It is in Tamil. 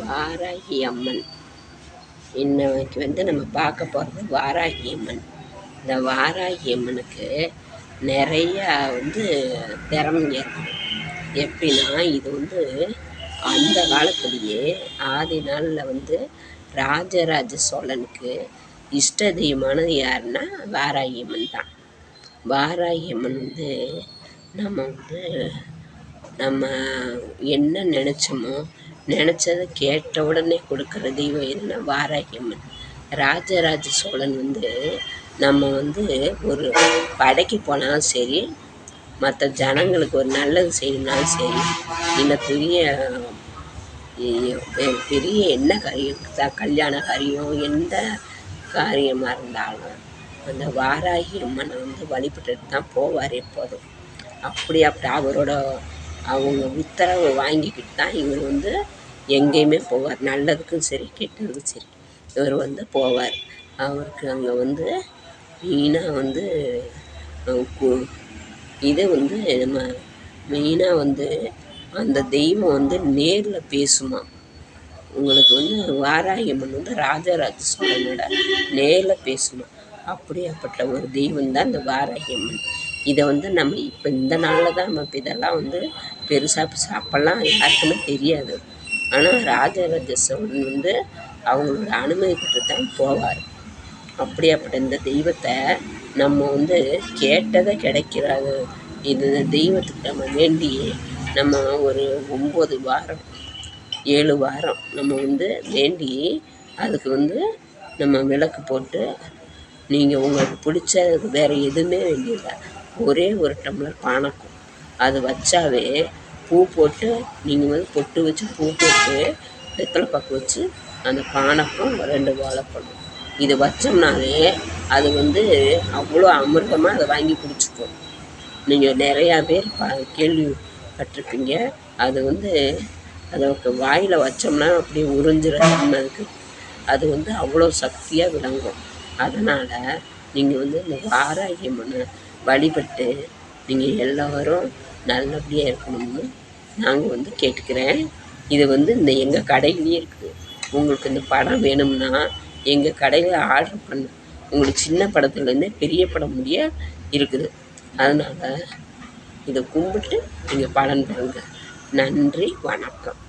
வாராகி அம்மன் இன்னைக்கு வந்து நம்ம பார்க்க போகிறது வாராகி அம்மன் இந்த வாராகி அம்மனுக்கு நிறையா வந்து திறமைங்க இருக்கும் எப்படின்னா இது வந்து அந்த காலத்துலேயே ஆதி நாளில் வந்து ராஜராஜ சோழனுக்கு இஷ்ட தெய்வமானது யாருன்னா வாராகி அம்மன் தான். வாராகி அம்மன் வந்து நம்ம வந்து நம்ம என்ன நினச்சோமோ நினச்சத கேட்ட உடனே கொடுக்குற தெய்வம் எதுனா வாராகி அம்மன். ராஜராஜ சோழன் வந்து நம்ம வந்து ஒரு படைக்கு போனாலும் சரி மற்ற ஜனங்களுக்கு ஒரு நல்லது செய்யணும்னாலும் சரி இல்லை பெரிய பெரிய என்ன காரியம்? கல்யாண காரியம் எந்த காரியமாக இருந்தாலும் அந்த வாராகி அம்மனை வந்து வழிபட்டுட்டு தான் போவார் எப்போதும். அப்படி அப்படி அவரோட அவங்க உத்தரவை வாங்கிக்கிட்டு தான் இவர் வந்து எங்கேயுமே போவார். நல்லதுக்கும் சரி கெட்டதுக்கும் சரி. இவர் வந்து போவார். அவருக்கு அங்கே வந்து மெயினாக வந்து இதை வந்து நம்ம மெயினாக வந்து அந்த தெய்வம் வந்து நேரில் பேசுமா. உங்களுக்கு வந்து வாராயம்மன் வந்து ராஜராஜ சோழனோட நேரில் பேசுமா. அப்படியாப்பட்ட ஒரு தெய்வம் தான் இந்த வாராகியம்மன் இதை வந்து நம்ம இப்போ இந்த நாளில் தான் நம்ம இப்போ இதெல்லாம் வந்து பெருசாக சாப்பிட்லாம் யாருக்குமே தெரியாது. ஆனால் ராஜராஜ சோழன் வந்து அவங்களோட அனுமதி பெற்று தான் போவார். அப்படியாப்பட்ட இந்த தெய்வத்தை நம்ம வந்து கேட்டதை கிடைக்கிறாது இது தெய்வத்துக்கு நம்ம வேண்டி நம்ம ஒரு ஒம்பது வாரம் ஏழு வாரம் நம்ம வந்து வேண்டி அதுக்கு வந்து நம்ம விளக்கு போட்டு நீங்கள் உங்களுக்கு பிடிச்ச வேறு எதுவுமே வேண்டியதில்லை. ஒரே ஒரு டம்ளர் பானகம். அது வச்சாவே பூ போட்டு நீங்கள் வந்து பொட்டு வச்சு பூ போட்டு வெத்தலை பாக்கு வச்சு அந்த பானக்கம் ரெண்டு வாழைப்பழம். இது வச்சோம்னாலே அது வந்து அவ்வளோ அமிர்தமாக அதை வாங்கி குடிச்சுக்கும். நீங்கள் நிறையா பேர் பா கேள்விப்பட்டிருப்பீங்க. அது வந்து அதை வாயில் வச்சோம்னா அப்படியே உறிஞ்சிற தன்மை இருக்குது அது வந்து அவ்வளோ சக்தியாக விளங்கும். அதனால் நீங்கள் வந்து இந்த வாராகி வழிபட்டு நீங்கள் எல்லோரும் நல்லபடியாக இருக்கணும்னு நாங்கள் வந்து கேட்டுக்கிறேன். இது வந்து இந்த எங்கள் கடையிலேயே இருக்குது. உங்களுக்கு இந்த படம் வேணும்னா எங்கள் கடையில் ஆர்டர் பண்ண உங்களுக்கு சின்ன படத்துலேருந்தே பெரிய படம் முடிய இருக்குது. அதனால் இதை கும்பிட்டு நீங்கள் பலன் பெறுங்க நன்றி வணக்கம்.